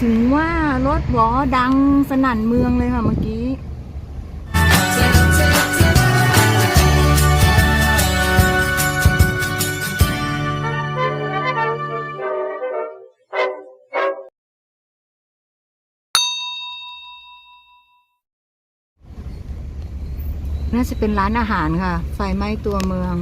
ถึงว่ารถหวอดังสนั่นเมืองเลยค่ะเมื่อกี้น่าจะเป็นร้านอาหารค่ะ ไฟไหม้ตัวเมือง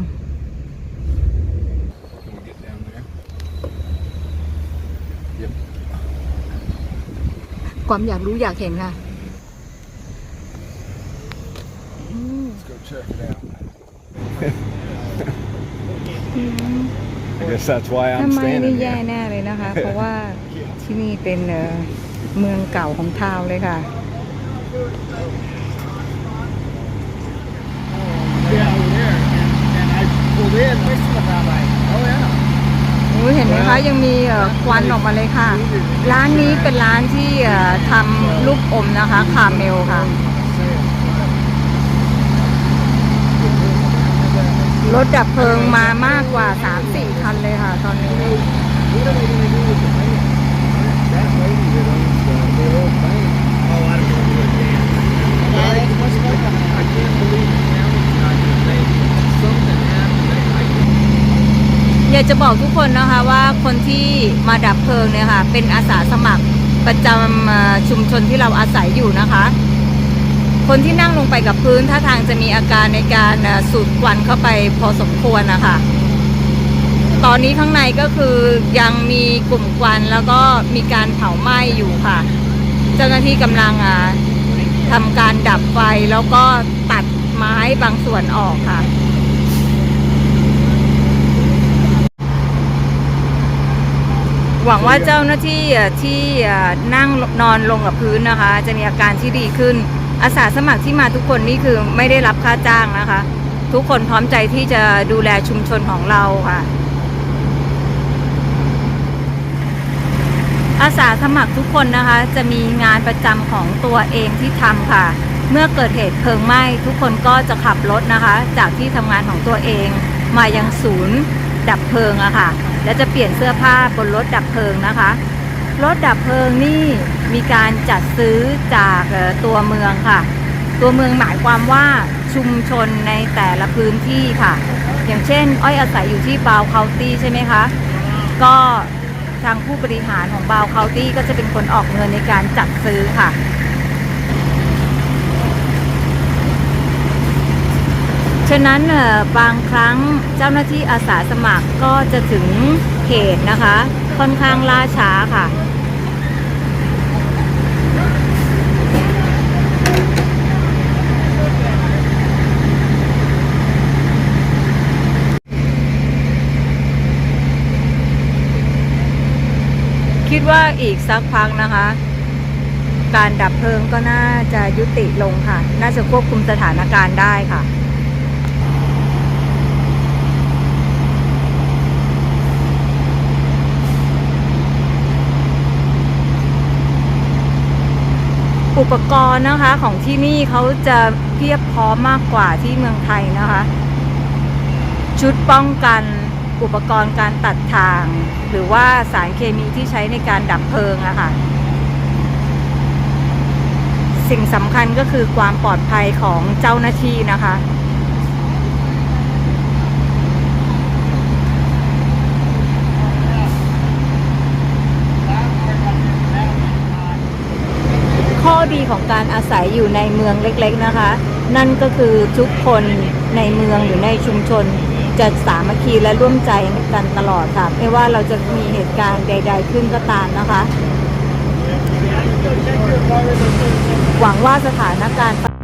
ความอยากรู้อยากเห็นค่ะอืม Let's go check it out. อืม I guess that's why ถ้า I'm ไม่นี่ standing แย่ here. แน่เลยนะคะ เพราะว่าที่นี่เป็นเอ่อเมืองเก่าของทาวน์เลยค่ะ Yeah, over there. And, and I pulled in. Oh, yeah. โอ้ยเห็นไหมคะยังมีเอ่อควันออกมาเลยค่ะ ร้านนี้เป็นร้านที่เอ่อทำลูกอมนะคะคาเมลค่ะรถดับเพลิงมามากกว่า 3-4 คันเลยค่ะ ตอนนี้ อยากจะบอกทุกคนนะคะว่าคนที่มาดับเพลิงเนี่ยค่ะ เป็นอาสาสมัครประจำชุมชนที่เราอาศัยอยู่นะคะ คนที่นั่งลงไปกับพื้นท่าทางจะมีอาการในการสูดควันเข้าไปพอสมควรนะคะตอนนี้ข้างในก็คือยังมีกลุ่มควันแล้วก็มีการเผาไหม้อยู่ค่ะ เจ้าหน้าที่กำลังทำการดับไฟแล้วก็ตัดไม้บางส่วนออกค่ะ หวังว่าเจ้าหน้าที่ที่นั่งนอนลงกับพื้นนะคะ จะมีอาการที่ดีขึ้น อาสาสมัครที่มาทุกคนนี่คือไม่ได้รับค่าจ้างนะคะ ทุกคนพร้อมใจที่จะดูแลชุมชนของเราค่ะ อาสาสมัครทุกคนนะคะ จะมีงานประจำของตัวเองที่ทำค่ะ เมื่อเกิดเหตุเพลิงไหม้ทุกคนก็จะขับรถนะคะ จากที่ทำงานของตัวเอง มายังศูนย์ ดับเพลิงอะค่ะ และจะเปลี่ยนเสื้อผ้าบนรถดับเพลิงนะคะ รถดับเพลิงนี่มีการจัดซื้อจากตัวเมืองค่ะ ตัวเมืองหมายความว่าชุมชนในแต่ละพื้นที่ค่ะ อย่างเช่น อ้อยอาศัยอยู่ที่บาวเคานตี้ใช่ไหมคะ ก็ทางผู้บริหารของบาวเคานตี้ก็จะเป็นคนออกเงินในการจัดซื้อค่ะ ฉะนั้นบางครั้งเจ้าหน้าที่อาสาสมัครก็จะถึงเขตนะคะ ค่อนข้างล่าช้าค่ะคิดว่าอีกสักพักนะคะ การดับเพลิงก็น่าจะยุติลงค่ะ น่าจะควบคุมสถานการณ์ได้ค่ะ อุปกรณ์นะคะของที่นี่เขาจะเพียบพร้อมมากกว่าที่เมืองไทยนะคะ ชุดป้องกันอุปกรณ์การตัดทาง หรือว่าสารเคมีที่ใช้ในการดับเพลิงอะค่ะ สิ่งสำคัญก็คือความปลอดภัยของเจ้าหน้าที่นะคะ ดีของการอาศัยอยู่ในเมืองเล็กๆนะคะ นั่นก็คือทุกคนในเมืองหรือในชุมชน จะสามัคคีและร่วมใจกันตลอดค่ะไม่ว่าเราจะมีเหตุการณ์ใด ๆ ขึ้นก็ตามนะคะ หวังว่าสถานการณ์